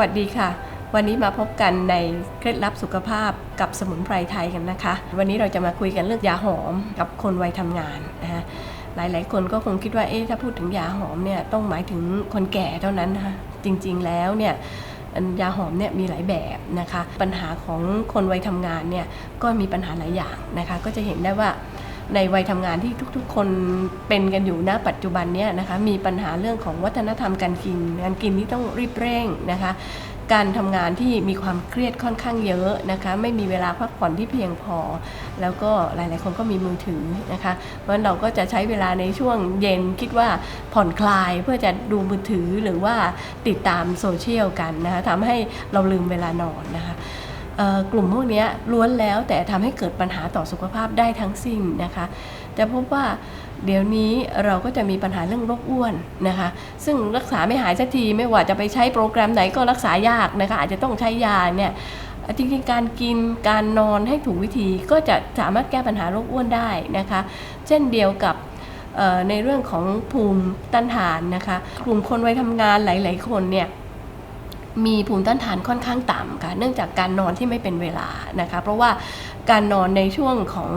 วัสดีค่ะ วันนี้มาพบกันในเคล็ดลับสุขภาพกับสมุนไพรไทยกันนะคะ วันนี้เราจะมาคุยกันเรื่องยาหอมกับคนวัยทำงานนะคะหลายๆ คนก็คงคิดว่าเอ๊ะถ้าพูดถึงยาหอมเนี่ยต้องหมายถึงคนแก่เท่านั้นนะคะจริงๆแล้วเนี่ยยาหอมเนี่ยมีหลายแบบนะคะ ปัญหาของคนวัยทำงานเนี่ยก็มีปัญหาหลายอย่างนะคะ ก็จะเห็นได้ว่า ในวัยทำงานที่ทุกๆ คนเป็นกันอยู่ณปัจจุบันเนี้ยนะคะมีปัญหาเรื่องของวัฒนธรรมการกินการกินที่ต้องรีบเร่งนะคะการทำงานที่มีความเครียดค่อนข้างเยอะนะคะไม่มีเวลาพักผ่อนที่เพียงพอ แล้วก็หลาย ๆ คนก็มีมือถือนะคะเพราะเราก็จะใช้เวลาในช่วงเย็นคิดว่าผ่อนคลายเพื่อจะดูมือถือหรือว่าติดตามโซเชียลกันนะคะทำให้เราลืมเวลานอนนะคะ กลุ่มพวกนี้ล้วนแล้วแต่ทำให้เกิดปัญหาต่อสุขภาพได้ทั้งสิ้นนะคะจะพบว่าเดี๋ยวนี้เราก็จะมีปัญหาเรื่องโรคอ้วนนะคะ ซึ่งรักษาไม่หายสักทีไม่ว่าจะไปใช้โปรแกรมไหนก็รักษายากนะคะ อาจจะต้องใช้ยาเนี่ยจริงๆ การกินการนอนให้ถูกวิธีก็จะสามารถแก้ปัญหาโรคอ้วนได้นะคะ เช่นเดียวกับในเรื่องของภูมิต้านทานนะคะ กลุ่มคนวัยทำงานหลาย ๆ คนเนี่ย มีภูมิต้านทานค่อนข้างต่ำค่ะ เนื่องจากการนอนที่ไม่เป็นเวลานะคะ เพราะว่าการนอนในช่วงของ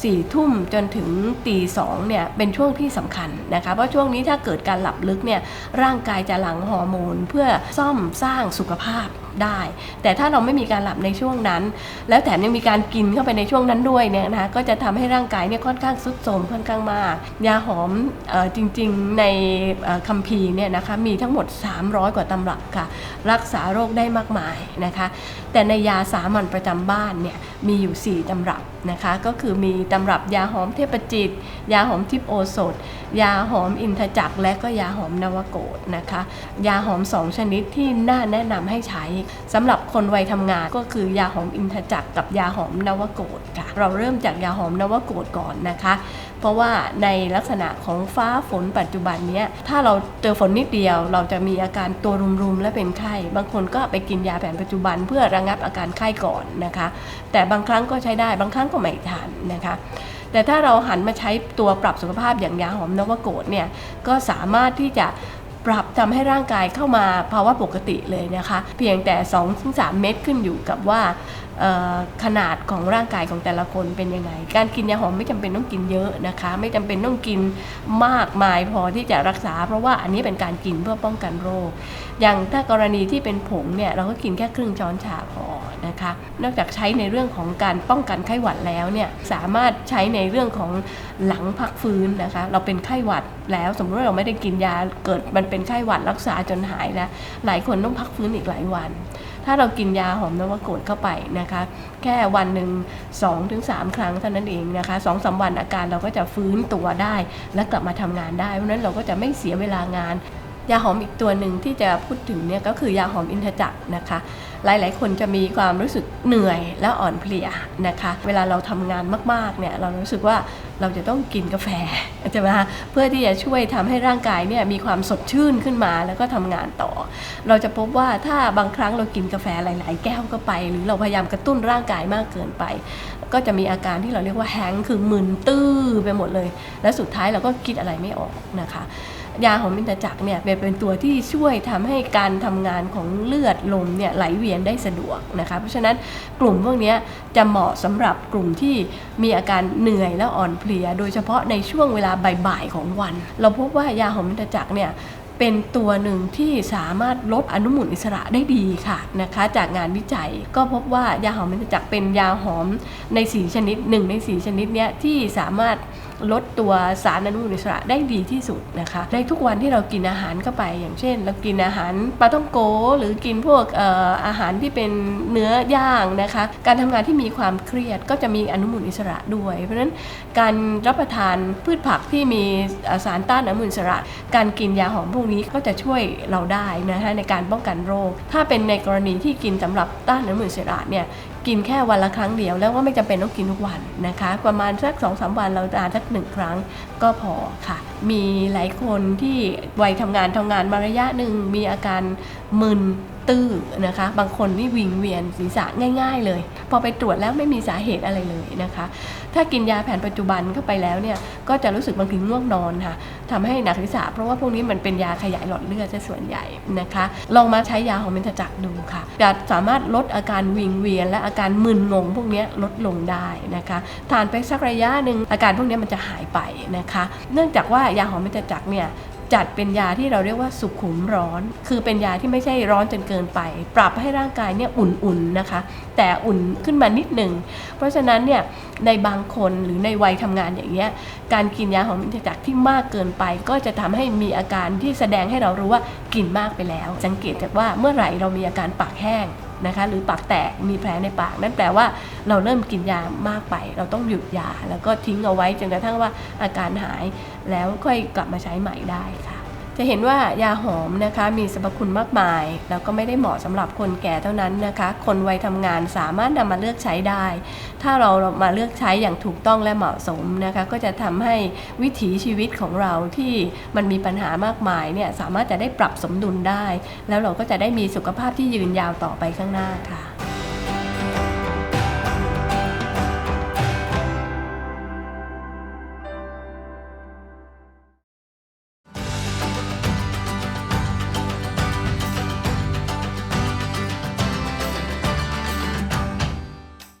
4ี่ทุ่มจนถึงตีสองเนี่ยเป็นช่วงที่สำคัญนะคะ เพราะช่วงนี้ถ้าเกิดการหลับลึกเนี่ยร่างกายจะหลั่งฮอร์โมน เพื่อซ่อมสร้างสุขภาพได้ แต่ถ้าเราไม่มีการหลับในช่วงนั้น แล้วแถมยังมีการกินเข้าไปในช่วงนั้นด้วยเนี่ยนะคะก็จะทำให้ร่างกายเนี่ยค่อนข้างสุดโทรมค่อนข้างมาก ยาหอมออจริงๆในคัมภีร์เนี่ยนะคะมีทั้งหมด 300 กว่าตำรับค่ะรักษาโรคได้มากมายนะคะแต่ในยาสามัญประจำบ้านเนี่ยมีอยู่ 4ตำรับนะคะก็คือมีตำรับยาหอมเทพจิต ยาหอมทิพโอสถ ยาหอมอินทจักร และก็ยาหอมนวโกฏนะคะยาหอม2ชนิดที่น่าแนะนำให้ใช้สำหรับคนวัยทำงานก็คือยาหอมอินทจักรกับยาหอมนวโกฏค่ะเราเริ่มจากยาหอมนวโกฏก่อนนะคะเพราะว่าในลักษณะของฟ้าฝนปัจจุบันนี้ถ้าเราเจอฝนนิดเดียว เราจะมีอาการตัวรุมๆและเป็นไข้บางคนก็ไปกินยาแผนปัจจุบันเพื่อระงับอาการไข้ก่อนนะคะ แต่บางครั้งก็ใช้ได้บางครั้งก็ไม่ทานนะคะแต่ถ้าเราหันมาใช้ตัวปรับสุขภาพอย่างยาหอมนวโกดเนี่ยก็สามารถที่จะปรับทำให้ร่างกายเข้ามาภาวะปกติเลยนะคะ เพียงแต่2-3เม็ดขึ้นอยู่กับว่า ขนาดของร่างกายของแต่ละคนเป็นยังไง การกินยาหอมไม่จำเป็นต้องกินเยอะนะคะ ไม่จำเป็นต้องกินมากมายพอที่จะรักษา เพราะว่าอันนี้เป็นการกินเพื่อป้องกันโรค อย่างถ้ากรณีที่เป็นผงเนี่ยเราก็กินแค่ครึ่งช้อนชาพอนะคะ นอกจากใช้ในเรื่องของการป้องกันไข้หวัดแล้วเนี่ยสามารถใช้ในเรื่องของหลังพักฟื้นนะคะ เราเป็นไข้หวัดแล้วสมมติว่าเราไม่ได้กินยาเกิดมันเป็นไข้หวัดรักษาจนหายแล้ว หลายคนต้องพักฟื้นอีกหลายวัน ถ้าเรากินยาหอมนวโกดเข้าไปนะคะ แค่วันหนึ่ง2-3ถึงครั้งเท่านั้นเองนะคะสองสามวันอาการเราก็จะฟื้นตัวได้ และกลับมาทำงานได้ เพราะนั้นเราก็จะไม่เสียเวลางาน ยาหอมอีกตัวหนึ่งที่จะพูดถึงเนี่ยก็คือยาหอมอินทจักรนะคะ หลายๆ คนจะมีความรู้สึกเหนื่อยและอ่อนเพลียนะคะ เวลาเราทำงานมากๆเนี่ยเรารู้สึกว่าเราจะต้องกินกาแฟใช่ไหมคะเพื่อที่จะช่วยทำให้ร่างกายเนี่ยมีความสดชื่นขึ้นมาแล้วก็ทำงานต่อ เราจะพบว่าถ้าบางครั้งเรากินกาแฟหลาย ๆ แก้วก็ไป หรือเราพยายามกระตุ้นร่างกายมากเกินไป ก็จะมีอาการที่เราเรียกว่าแฮงคือมึนตื้อไปหมดเลย และสุดท้ายเราก็คิดอะไรไม่ออกนะคะ ยาของมินตจักรเนี่ยเป็นตัวที่ช่วยทำให้การทำงานของเลือดลมเนี่ยไหลเวียนได้สะดวกนะคะ เพราะฉะนั้นกลุ่มพวกนี้จะเหมาะสำหรับกลุ่มที่มีอาการเหนื่อยและอ่อนเพลีย โดยเฉพาะในช่วงเวลาบ่ายๆของวัน เราพบว่ายาของมินตจักรเนี่ย เป็นตัวหนึ่งที่สามารถลดอนุมูลอิสระได้ดีค่ะนะคะจากงานวิจัยก็พบว่ายาหอมมินจักรเป็นยาหอมในสีชนิดหนึ่งในสีชนิดเนี้ยที่สามารถลดตัวสารอนุมูลอิสระได้ดีที่สุดนะคะ ในทุกวันที่เรากินอาหารเข้าไป อย่างเช่น เรากินอาหารปลาต้องโก หรือกินพวกอออาหารที่เป็นเนื้อย่างนะคะ การทำงานที่มีความเครียดก็จะมีอนุมูลอิสระด้วย เพราะฉะนั้นการรับประทานพืชผักที่มีสารต้านอนุมูลอิสระ การกินยาหอมพวกนี้ก็จะช่วยเราได้นะคะในการป้องกันโรค ถ้าเป็นในกรณีที่กินสำหรับต้านอนุมูลอิสระเนี่ยกินแค่วันละครั้งเดียวแล้วก็ไม่จำเป็นต้องกินทุกวันนะคะ ประมาณสักสองสามวันเราทานสักหนึ่งครั้งก็พอค่ะ มีหลายคนที่วัยทำงานทำงานมาระยะหนึ่งมีอาการ มึนตื้อนะคะ บางคนนี่วิงเวียนศีรษะง่าย ๆ เลย พอไปตรวจแล้วไม่มีสาเหตุอะไรเลยนะคะ ถ้ากินยาแผนปัจจุบันเข้าไปแล้วเนี่ยก็จะรู้สึกบางทีง่วงนอนค่ะทำให้หนักศีรษะเพราะว่าพวกนี้มันเป็นยาขยายหลอดเลือดซะส่วนใหญ่นะคะ ลองมาใช้ยาของเมนทจักดูค่ะจะสามารถลดอาการวิงเวียน และอาการมึนงงพวกนี้ลดลงได้นะคะ ทานไปสักระยะหนึ่งอาการพวกนี้มันจะหายไปนะคะ เนื่องจากว่ายาหอมเมนทจักเนี่ย จัดเป็นยาที่เราเรียกว่าสุขุมร้อน คือเป็นยาที่ไม่ใช่ร้อนจนเกินไป ปรับให้ร่างกายเนี่ยอุ่นๆนะคะ แต่อุ่นขึ้นมานิดหนึ่งเพราะฉะนั้นเนี่ย ในบางคนหรือในวัยทำงานอย่างเงี้ยการกินยาของมินจักรที่มากเกินไป ก็จะทำให้มีอาการที่แสดงให้เรารู้ว่ากินมากไปแล้ว สังเกตจากว่าเมื่อไหร่เรามีอาการปากแห้งนะคะหรือปากแตกมีแผลในปาก นั่นแปลว่าเราเริ่มกินยามากไป เราต้องหยุดยา แล้วก็ทิ้งเอาไว้จนกระทั่งว่าอาการหายแล้วค่อยกลับมาใช้ใหม่ได้ค่ะ จะเห็นว่ายาหอมนะคะมีสรรพคุณมากมาย แล้วก็ไม่ได้เหมาะสำหรับคนแก่เท่านั้นนะคะ คนวัยทำงานสามารถนำมาเลือกใช้ได้ ถ้าเรามาเลือกใช้อย่างถูกต้องและเหมาะสมนะคะ ก็จะทำให้วิถีชีวิตของเราที่มันมีปัญหามากมายเนี่ยสามารถจะได้ปรับสมดุลได้ แล้วเราก็จะได้มีสุขภาพที่ยืนยาวต่อไปข้างหน้าค่ะ